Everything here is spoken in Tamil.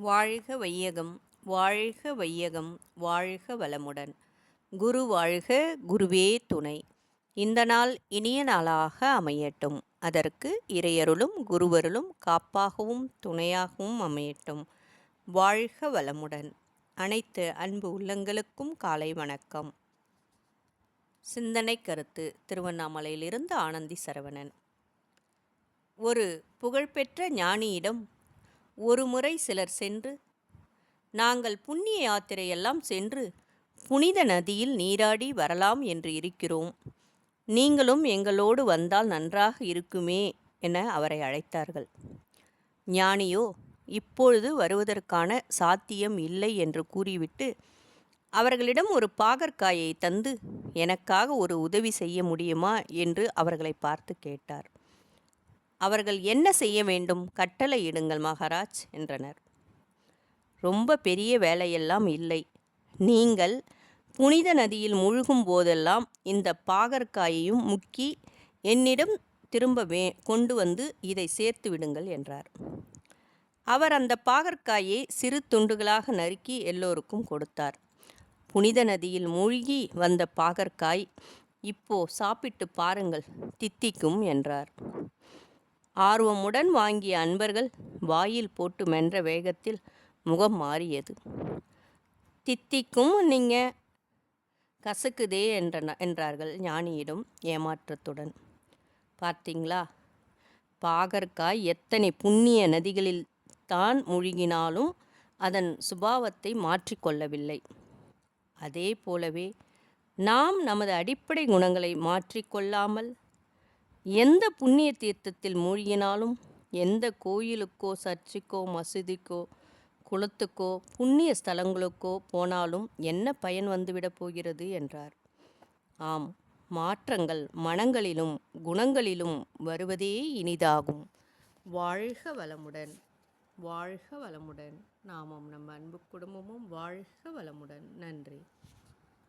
வாழ்க வையகம் வாழ்க வையகம் வாழ்க வளமுடன். குரு வாழ்க குருவே துணை. இந்த நாள் இனிய நாளாக அமையட்டும். அதற்கு இறையருளும் குருவருளும் காப்பாகவும் துணையாகவும் அமையட்டும். வாழ்க வளமுடன். அனைத்து அன்பு உள்ளங்களுக்கும் காலை வணக்கம். சிந்தனை கருத்து திருவண்ணாமலையிலிருந்து ஆனந்தி சரவணன். ஒரு புகழ்பெற்ற ஞானியிடம் ஒரு முறை சிலர் சென்று நாங்கள் புண்ணிய யாத்திரையெல்லாம் சென்று புனித நதியில் நீராடி வரலாம் என்று இருக்கிறோம். நீங்களும் எங்களோடு வந்தால் நன்றாக இருக்குமே என அவரை அழைத்தார்கள். ஞானியோ இப்பொழுது வருவதற்கான சாத்தியம் இல்லை என்று கூறிவிட்டு அவர்களிடம் ஒரு பாகற்காயை தந்து எனக்காக ஒரு உதவி செய்ய முடியுமா? என்று அவர்களை பார்த்து கேட்டார். அவர்கள் என்ன செய்ய வேண்டும்? கட்டளையிடுங்கள் மகாராஜ் என்றனர். ரொம்ப பெரிய வேலையெல்லாம் இல்லை. நீங்கள் புனித நதியில் முழுகும் போதெல்லாம் இந்த பாகற்காயையும் முக்கி என்னிடம் திரும்ப வே கொண்டு வந்து இதை சேர்த்து விடுங்கள் என்றார். அவர் அந்த பாகற்காயை சிறு துண்டுகளாக நறுக்கி எல்லோருக்கும் கொடுத்தார். புனித நதியில் மூழ்கி வந்த பாகற்காய் இப்போ சாப்பிட்டு பாருங்கள் தித்திக்கும் என்றார். ஆர்வமுடன் வாங்கிய அன்பர்கள் வாயில் போட்டு மென்ற வேகத்தில் முகம் மாறியது. தித்திக்கும் நீங்கள் கசக்குதே என்ற என்றார்கள் ஞானியிடம் ஏமாற்றத்துடன். பார்த்தீங்களா? பாகற்காய் எத்தனை புண்ணிய நதிகளில் தான் முழுகினாலும் அதன் சுபாவத்தை மாற்றிக்கொள்ளவில்லை அதே போலவே நாம் நமது அடிப்படை குணங்களை மாற்றிக்கொள்ளாமல் எந்த புண்ணிய தீர்த்தத்தில் மூழ்கினாலும் எந்த கோயிலுக்கோ சர்ச்சுக்கோ மசூதிக்கோ குளத்துக்கோ புண்ணிய ஸ்தலங்களுக்கோ போனாலும் என்ன பயன் வந்துவிடப் போகிறது என்றார். ஆம் மாற்றங்கள் மனங்களிலும் குணங்களிலும் வருவதே இனிதாகும். வாழ்க வளமுடன் வாழ்க வளமுடன். நாமும் நம் அன்பு குடும்பமும் வாழ்க வளமுடன். நன்றி.